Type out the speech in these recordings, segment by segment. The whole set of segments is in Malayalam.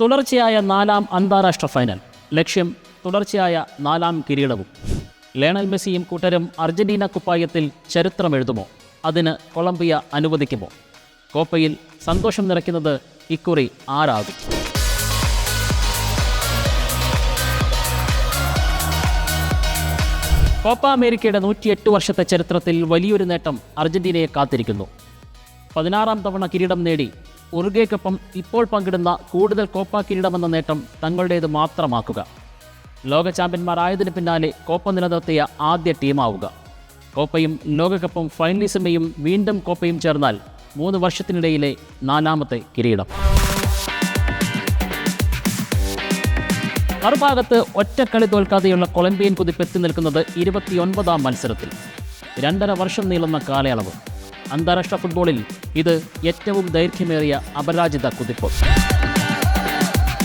തുടർച്ചയായ നാലാം അന്താരാഷ്ട്ര ഫൈനൽ. ലക്ഷ്യം തുടർച്ചയായ നാലാം കിരീടവും. ലയണൽ മെസ്സിയും കൂട്ടരും അർജന്റീന കുപ്പായത്തിൽ ചരിത്രമെഴുതുമോ? അതിന് കൊളംബിയ അനുവദിക്കുമോ? കോപ്പയിൽ സന്തോഷം നിറയ്ക്കുന്നത് ഇക്കുറി ആരാകും? കോപ്പ അമേരിക്കയുടെ നൂറ്റിയെട്ട് വർഷത്തെ ചരിത്രത്തിൽ വലിയൊരു നേട്ടം അർജന്റീനയെ കാത്തിരിക്കുന്നു. പതിനാറാം തവണ കിരീടം നേടി ഉറുഗേക്കൊപ്പം ഇപ്പോൾ പങ്കിടുന്ന കൂടുതൽ കോപ്പ കിരീടമെന്ന നേട്ടം തങ്ങളുടേത് മാത്രമാക്കുക. ലോക ചാമ്പ്യന്മാരായതിനു പിന്നാലെ കോപ്പ നിലനിർത്തിയ ആദ്യ ടീമാവുക. കോപ്പയും ലോകകപ്പും ഫൈനലിസമയും വീണ്ടും കോപ്പയും ചേർന്നാൽ മൂന്ന് വർഷത്തിനിടയിലെ നാലാമത്തെ കിരീടം. മറുഭാഗത്ത് ഒറ്റക്കളി തോൽക്കാതെയുള്ള കൊളംബിയൻ കുതിപ്പെത്തി നിൽക്കുന്നത് ഇരുപത്തിയൊൻപതാം മത്സരത്തിൽ. രണ്ടര വർഷം നീളുന്ന കാലയളവ്. അന്താരാഷ്ട്ര ഫുട്ബോളിൽ ഇത് ഏറ്റവും ദൈർഘ്യമേറിയ അപരാജിത കുതിപ്പ്.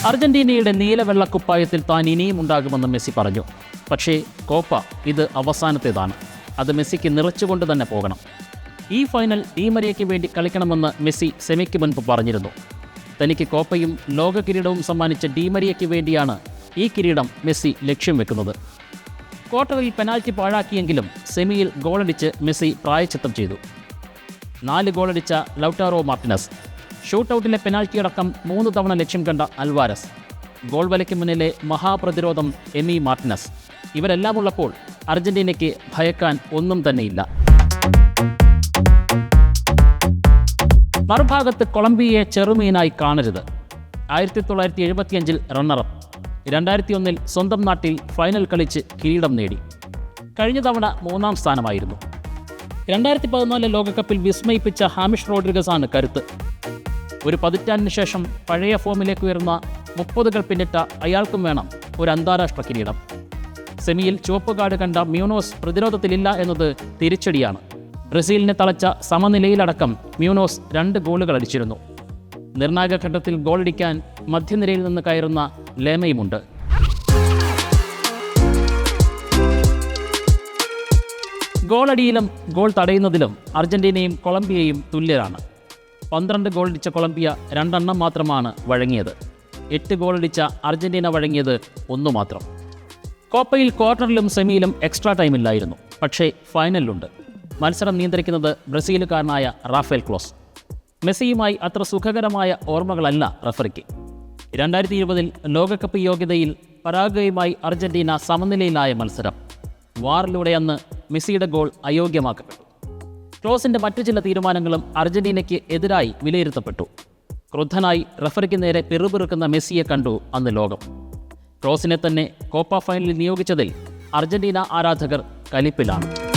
അർജന്റീനയുടെ നീലവെള്ളക്കുപ്പായത്തിൽ താൻ ഇനിയും ഉണ്ടാകുമെന്ന് മെസ്സി പറഞ്ഞു. പക്ഷേ കോപ്പ ഇത് അവസാനത്തേതാണ്. അത് മെസ്സിക്ക് നിറച്ചുകൊണ്ട് തന്നെ പോകണം. ഈ ഫൈനൽ ഡീമരിയയ്ക്ക് വേണ്ടി കളിക്കണമെന്ന് മെസ്സി സെമിക്ക് മുൻപ് പറഞ്ഞിരുന്നു. തനിക്ക് കോപ്പയും ലോക കിരീടവും സമ്മാനിച്ച ഡീമരിയയ്ക്ക് വേണ്ടിയാണ് ഈ കിരീടം മെസ്സി ലക്ഷ്യം വെക്കുന്നത്. ക്വാർട്ടറിൽ പെനാൽറ്റി പാഴാക്കിയെങ്കിലും സെമിയിൽ ഗോളടിച്ച് മെസ്സി പ്രായച്ചിത്തം ചെയ്തു. നാല് ഗോളടിച്ച ലൗട്ടാറോ മാർട്ടിനസ്. പെനാൽറ്റി അടക്കം മൂന്ന് തവണ ലക്ഷ്യം കണ്ട അൽവാരസ്. ഗോൾ വലയ്ക്ക് മുന്നിലെ മഹാപ്രതിരോധം എമി മാർട്ടിനസ്. ഇവരെല്ലാം ഉള്ളപ്പോൾ അർജന്റീനയ്ക്ക് ഭയക്കാൻ ഒന്നും തന്നെയില്ല. മറുഭാഗത്ത് കൊളംബിയയെ ചെറുമീനായി കാണരുത്. ആയിരത്തി തൊള്ളായിരത്തി എഴുപത്തിയഞ്ചിൽ റണ്ണറപ്പ് രണ്ടായിരത്തി ഒന്നിൽ സ്വന്തം നാട്ടിൽ ഫൈനൽ കളിച്ച് കിരീടം നേടി. കഴിഞ്ഞ തവണ മൂന്നാം സ്ഥാനമായിരുന്നു. രണ്ടായിരത്തി പതിനാല് ലോകകപ്പിൽ വിസ്മയിപ്പിച്ച ഹാമിഷ് റോഡ്രിഗസ് ആണ് കരുത്ത്. ഒരു പതിറ്റാണ്ടിന് ശേഷം പഴയ ഫോമിലേക്ക് ഉയർന്ന മുപ്പതുകൾ പിന്നിട്ട അയാൾക്കും വേണം ഒരു അന്താരാഷ്ട്ര കിരീടം. സെമിയിൽ ചുവപ്പ് കാർഡ് കണ്ട മ്യൂണോസ് പ്രതിരോധത്തിലില്ല എന്നത് തിരിച്ചടിയാണ്. ബ്രസീലിനെ തളച്ച സമനിലയിലടക്കം മ്യൂണോസ് രണ്ട് ഗോളുകൾ അടിച്ചിരുന്നു. നിർണായക ഘട്ടത്തിൽ ഗോളടിക്കാൻ മധ്യനിരയിൽ നിന്ന് കയറുന്ന ലേമയുമുണ്ട്. ഗോളടിയിലും ഗോൾ തടയുന്നതിലും അർജന്റീനയും കൊളംബിയയും തുല്യരാണ്. പന്ത്രണ്ട് ഗോളടിച്ച കൊളംബിയ രണ്ടെണ്ണം മാത്രമാണ് വഴങ്ങിയത്. എട്ട് ഗോളടിച്ച അർജന്റീന വഴങ്ങിയത് ഒന്നു മാത്രം. കോപ്പയിൽ ക്വാർട്ടറിലും സെമിയിലും എക്സ്ട്രാ ടൈമില്ലായിരുന്നു. പക്ഷേ ഫൈനലിലുണ്ട്. മത്സരം നിയന്ത്രിക്കുന്നത് ബ്രസീലുകാരനായ റാഫേൽ ക്ലോസ്. മെസ്സിയുമായി അത്ര സുഖകരമായ ഓർമ്മകളല്ല റഫറിക്ക്. രണ്ടായിരത്തി ഇരുപതിൽ ലോകകപ്പ് യോഗ്യതയിൽ പരാഗ്വയുമായി അർജന്റീന സമനിലയിലായ മത്സരം. വാറിലൂടെ അന്ന് മെസ്സിയുടെ ഗോൾ അയോഗ്യമാക്കപ്പെട്ടു. ക്ലോസിന്റെ മറ്റു ചില തീരുമാനങ്ങളും അർജന്റീനയ്ക്ക് എതിരായി വിലയിരുത്തപ്പെട്ടു. ക്രുദ്ധനായി റഫറിക്ക് നേരെ പിറുപിറുക്കുന്ന മെസ്സിയെ കണ്ടു അന്ന് ലോകം. ക്ലോസിനെ തന്നെ കോപ്പ ഫൈനലിൽ നിയോഗിച്ചതിൽ അർജന്റീന ആരാധകർ കലിപ്പിലാണ്.